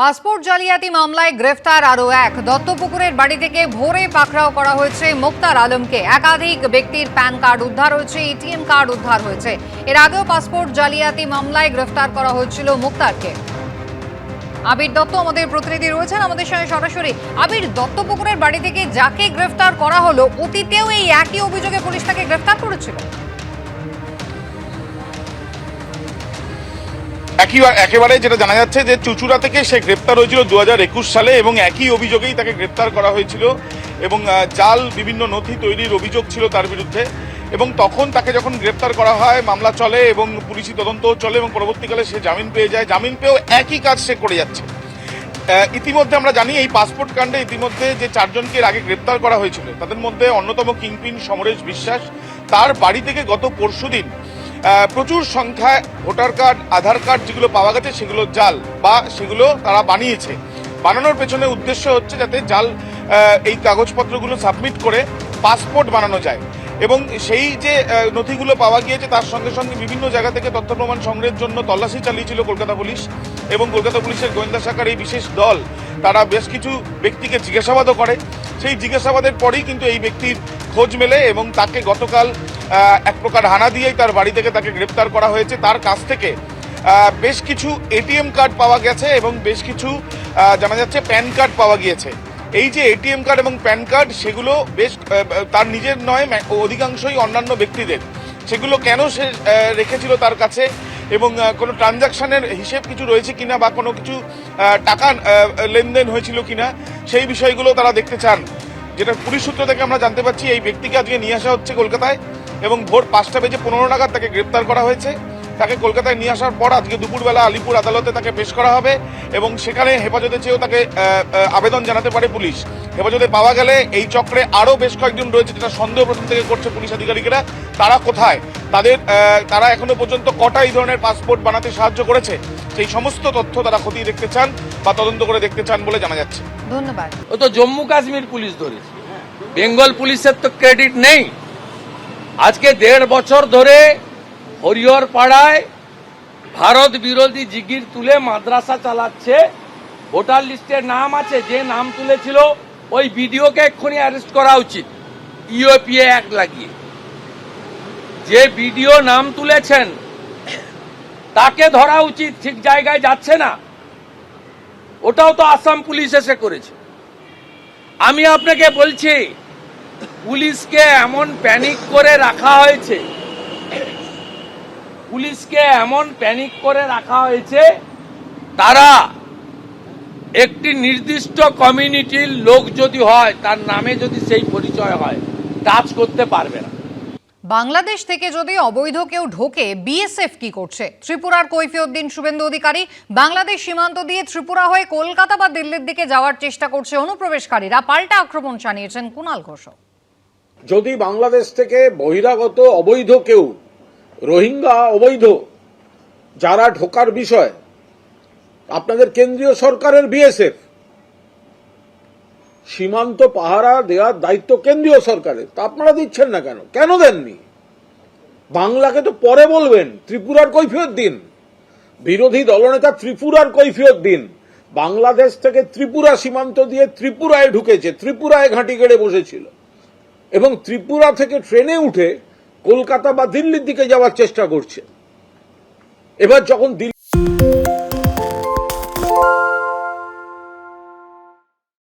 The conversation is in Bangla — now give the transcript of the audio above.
পাসপোর্ট জালিয়াতি মামলায় গ্রেফতার আরও এক। দত্তপুকুরের বাড়ি থেকে ভোরে পাকড়াও করা হয়েছে মুক্তার আলমকে। একাধিক ব্যক্তির প্যান কার্ড উদ্ধার হয়েছে, এটিএম কার্ড উদ্ধার হয়েছে। এর আগেও পাসপোর্ট জালিয়াতি মামলায় গ্রেফতার করা হয়েছিল মুক্তারকে। আবির দত্ত আমাদের প্রতিনিধি রয়েছেন। আমাদের সঙ্গে সরাসরি আবির দত্তপুকুরের বাড়ি থেকে যাকে গ্রেফতার করা হলো, অতীতেও এই একই অভিযোগে পুলিশ তাকে গ্রেফতার করেছিল? একই একেবারে যেটা জানা যাচ্ছে যে চুচুড়া থেকে সে গ্রেপ্তার হয়েছিল দু হাজার একুশ সালে এবং একই অভিযোগেই তাকে গ্রেপ্তার করা হয়েছিল এবং জাল বিভিন্ন নথি তৈরির অভিযোগ ছিল তার বিরুদ্ধে এবং তখন তাকে যখন গ্রেপ্তার করা হয় মামলা চলে এবং পুলিশি তদন্ত চলে এবং পরবর্তীকালে সে জামিন পেয়ে যায়। জামিন পেয়েও একই কাজ সে করে যাচ্ছে। ইতিমধ্যে আমরা জানি এই পাসপোর্ট কাণ্ডে ইতিমধ্যে যে চারজনকে আগে গ্রেপ্তার করা হয়েছিল তাদের মধ্যে অন্যতম কিংপিন সমরেশ বিশ্বাস। তার বাড়ি থেকে গত পরশুদিন আহ, প্রচুর সংখ্যায় ভোটার কার্ড, আধার কার্ড যেগুলো পাওয়া গেছে, সেগুলো জাল বা সেগুলো তারা বানিয়েছে। বানানোর পেছনে উদ্দেশ্য হচ্ছে যাতে জাল এই কাগজপত্রগুলো সাবমিট করে পাসপোর্ট বানানো যায়। এবং সেই যে নথিগুলো পাওয়া গিয়েছে, তার সঙ্গে সঙ্গে বিভিন্ন জায়গা থেকে তথ্য প্রমাণ সংগ্রহের জন্য তল্লাশি চালিয়েছিল কলকাতা পুলিশ এবং কলকাতা পুলিশের গোয়েন্দা শাখার এই বিশেষ দল। তারা বেশ কিছু ব্যক্তিকে জিজ্ঞাসাবাদও করে। সেই জিজ্ঞাসাবাদের পরেই কিন্তু এই ব্যক্তির খোঁজ মেলে এবং তাকে গতকাল এক প্রকার হানা দিয়েই তার বাড়ি থেকে তাকে গ্রেপ্তার করা হয়েছে। তার কাছ থেকে বেশ কিছু এটিএম কার্ড পাওয়া গেছে এবং বেশ কিছু জানা যাচ্ছে প্যান কার্ড পাওয়া গিয়েছে। এই যে এটিএম কার্ড এবং প্যান কার্ড, সেগুলো বেশ তার নিজের নয় অধিকাংশই অন্যান্য ব্যক্তিদের। সেগুলো কেন সে রেখেছিল তার কাছে এবং কোনো ট্রানজাকশানের হিসেব কিছু রয়েছে কিনা বা কোনো কিছু টাকা লেনদেন হয়েছিল কিনা, সেই বিষয়গুলো তারা দেখতে চান। যেটা পুলিশ সূত্র থেকে আমরা জানতে পারছি, এই ব্যক্তিকে আজকে নিয়ে আসা হচ্ছে কলকাতায়। এবং ভোর পাঁচটা বেজে পনেরো নাগাদ তাকে গ্রেপ্তার করা হয়েছে। তাকে কলকাতায় নিয়ে আসার পর আজকে দুপুরবেলা আলিপুর আদালতে তাকে পেশ করা হবে এবং সেখানে হেফাজতে চেয়েও তাকে আবেদন জানাতে পারে পুলিশ। হেফাজতে পাওয়া গেলে এই চক্রে আরও বেশ কয়েকজন রয়েছে যেটা সন্দেহ প্রথম থেকে করছে পুলিশ আধিকারিকেরা। তারা কোথায়? তাদের তারা এখনও পর্যন্ত কটা এই ধরনের পাসপোর্ট বানাতে সাহায্য করেছে? সেই সমস্ত তথ্য তারা খতিয়ে দেখতে চান বা তদন্ত করে দেখতে চান বলে জানা যাচ্ছে। ধন্যবাদ। ও তো জম্মু কাশ্মীর পুলিশ ধরেছে। বেঙ্গল পুলিশের তো ক্রেডিট নেই। আজকে দেড় বছর ধরে হরিহর পাড়ায় ভারত বিরোধী জিগির তুলে মাদ্রাসা চালাচ্ছে। ভোটার লিস্টে নাম আছে, যে নাম তুলেছিল, ওই বিডিওকে এক্ষুনি অ্যারেস্ট করা উচিত। ইউএপিএ অ্যাক্ট লাগিয়ে। যে বিডিও নাম তুলেছেন, তাকে ধরা উচিত, ঠিক জায়গায় যাচ্ছে না। ওটাও তো আসাম পুলিশ এসে করেছে। আমি আপনাকে বলছি পুলিশকে এমন প্যানিক করে রাখা হয়েছে। পুলিশকে এমন প্যানিক করে রাখা হয়েছে, তারা একটি নির্দিষ্ট কমিউনিটির লোক যদি হয়, তার নামে যদি সেই পরিচয় হয় কাজ করতে পারবে না। বাংলাদেশ থেকে যদি অবৈধ কেউ ঢোকে বিএসএফ কি করছে? ত্রিপুরার কৈফিউদ্দিন শুভেন্দু অধিকারী বাংলাদেশ সীমান্ত দিয়ে ত্রিপুরা হয়ে কলকাতা বা দিল্লির দিকে যাওয়ার চেষ্টা করছে অনুপ্রবেশকারীরা। পাল্টা আক্রমণ চালিয়েছেন কুণাল ঘোষ যদি বাংলাদেশ থেকে বহিরাগত অবৈধ কেউ, রোহিঙ্গা অবৈধ, যারা ঢোকার বিষয়, আপনাদের কেন্দ্রীয় সরকারের বিএসএফ, সীমান্ত পাহারা দেওয়ার দায়িত্ব কেন্দ্রীয় সরকারের, তা আপনারা দিচ্ছেন না কেন? কেন দেননি? বাংলাকে তো পরে বলবেন, ত্রিপুরার কৈফিয়ত দিন। বিরোধী দলনেতা ত্রিপুরার কৈফিয়ত দিন। বাংলাদেশ থেকে ত্রিপুরা সীমান্ত দিয়ে ত্রিপুরায় ঢুকেছে, ত্রিপুরায় ঘাঁটি গেড়ে বসেছিল। এবং ত্রিপুরা থেকে ট্রেনে উঠে কলকাতা বা দিল্লির দিকে যাওয়ার চেষ্টা করছে। এবার যখন দিল্লি